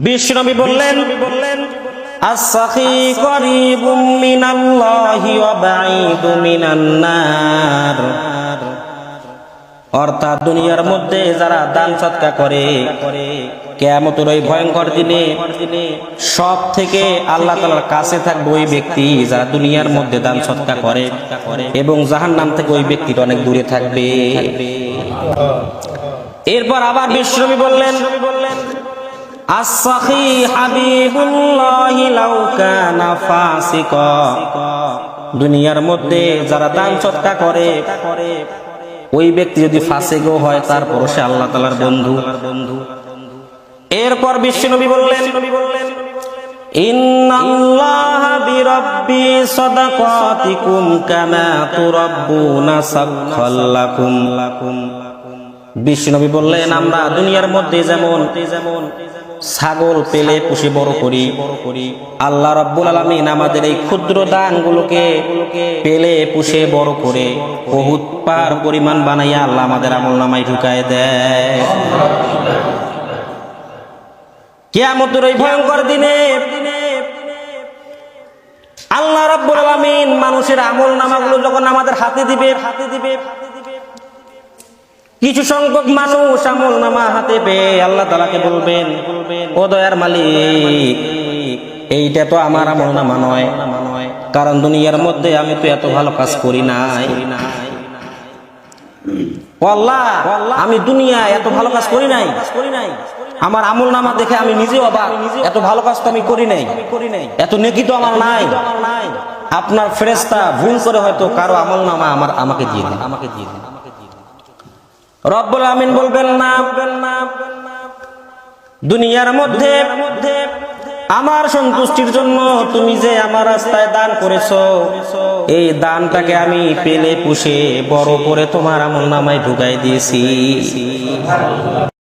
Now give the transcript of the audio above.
বিশ্বনবী বললেন বললেন অর্থাৎ দুনিয়ার মধ্যে যারা দান সৎকা করে, কেয়ামতের ওই ভয়ঙ্কর দিনে সব থেকে আল্লাহ তালার কাছে থাকবে ওই ব্যক্তি যারা দুনিয়ার মধ্যে দান সৎকা করে এবং জাহান নাম থেকে ওই ব্যক্তিটা অনেক দূরে থাকবে। এরপর আবার বিশ্বনবী বললেন লাউ দুনিয়ার মধ্যে যারা দান সৎকা করে, ওই ব্যক্তি যদি ফাসেগো হয় তারপর সে আল্লাহ তালার বন্ধু। বন্ধু এরপর বিশ্ব বিশ্বনবী বললেন সাদাকাতিকুম কামা বিশ্বনবী বললেন, আমরা দুনিয়ার মধ্যে যেমন যেমন ছাগল, পেলে, পুষে, বড় করি, আল্লাহ রব্বুল আলমিন আমাদের এই ক্ষুদ্র দানগুলোকে পেলে, পুষে, বড় করে, বহুত পার পরিমাণ বানাইয়া আল্লাহ আমাদের আমল নামাই ঢুকায় দেয়। কেয়ামতের ওই ভয়ঙ্কর দিনে আল্লাহ রব্বুল আলমিন মানুষের আমল নামাগুলো যখন আমাদের হাতে দিবে হাতে দিবে কিছু সংখ্যক মানুষ আমল নামা হাতে পেয়ে আল্লাহ তালাকে বলবেন, ও দয়ার মালিক, এইটা তো আমার আমল নামা নয়। কারণ দুনিয়ার মধ্যে আমি তো এত ভালো কাজ করি নাই। আমি দুনিয়া এত ভালো কাজ করি নাই। আমার আমল নামা দেখে আমি নিজে অবাক। এত ভালো কাজ তো আমি করি নাই। এত নেকি তো আমার নাই। আপনার ফেরেস্তা ভুল করে হয়তো কারও আমল নামা আমার আমাকে দিয়ে আমাকে দিয়ে রব্বুল আমিন বলবেন না। দুনিয়ার মধ্যে আমার সন্তুষ্টির জন্য তুমি যে আমার রাস্তায় দান করেছ, এই দানটাকে আমি পেলে পুষে বড় করে তোমার আমল নামায় ঢুকাই দিয়েছি।